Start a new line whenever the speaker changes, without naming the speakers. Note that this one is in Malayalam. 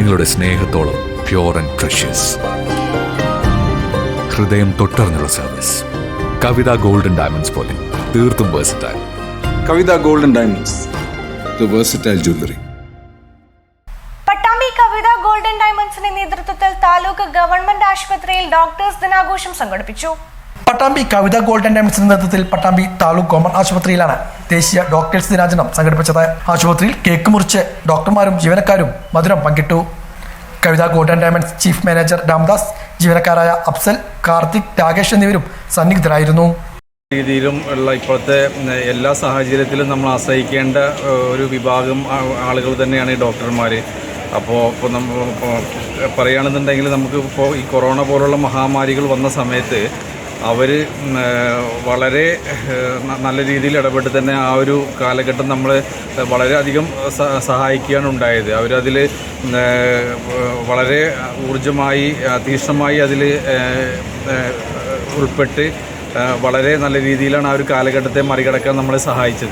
നിങ്ങളുടെ സ്നേഹത്തോളം പ്യോർ ആൻഡ് പ്രഷ്യസ് ഹൃദയം തൊട്ടറിഞ്ഞുള്ള സർവീസ് കവിത ഗോൾഡൻ ഡയമണ്ട്സ് പോലെ തീർത്തും versatile
Kavitha golden diamonds. The versatile jewellery
Pattambi Kavitha golden ഡയമണ്ട്സിന്റെ നേതൃത്വത്തിൽ താലൂക്ക് ഗവൺമെന്റ് ആശുപത്രിയിൽ ഡോക്ടേഴ്സ് ദിനാഘോഷം സംഘടിപ്പിച്ചു.
പട്ടാമ്പി കവിത ഗോൾഡൻ ഡയമണ്ട്സിന്റെ നേതൃത്വത്തിൽ പട്ടാമ്പി താലൂക്ക് കോമൺ ആശുപത്രിയിലാണ് ദേശീയ ഡോക്ടേഴ്സ് ദിനാചരണം സംഘടിപ്പിച്ചത്. ആശുപത്രിയിൽ കേക്ക് മുറിച്ച് ഡോക്ടർമാരും ജീവനക്കാരും മധുരം പങ്കിട്ടു. Kavitha golden diamonds chief manager Ramdas ജീവനക്കാരായ Afsal Karthik Rakesh എന്നിവരും സന്നിഗ്ധരായിരുന്നു.
രീതിയിലും ഉള്ള ഇപ്പോഴത്തെ എല്ലാ സാഹചര്യത്തിലും നമ്മൾ ആശ്രയിക്കേണ്ട ഒരു വിഭാഗം ആളുകൾ തന്നെയാണ് ഈ ഡോക്ടർമാർ അപ്പോൾ ഇപ്പോൾ നമ്മൾ പറയുകയാണെന്നുണ്ടെങ്കിൽ നമുക്ക് ഇപ്പോൾ ഈ കൊറോണ പോലുള്ള മഹാമാരികൾ വന്ന സമയത്ത് അവർ വളരെ നല്ല രീതിയിൽ ഇടപെട്ട് തന്നെ ആ ഒരു കാലഘട്ടം നമ്മൾ വളരെയധികം സഹായിക്കുകയാണ് ഉണ്ടായത്. അവരതിൽ വളരെ ഊർജമായി തീക്ഷ്ണമായി അതിൽ ഉൾപ്പെട്ട് വളരെ നല്ല രീതിയിലാണ് ആ ഒരു കാലഘട്ടത്തെ മറികടക്കാൻ നമ്മളെ സഹായിച്ചത്.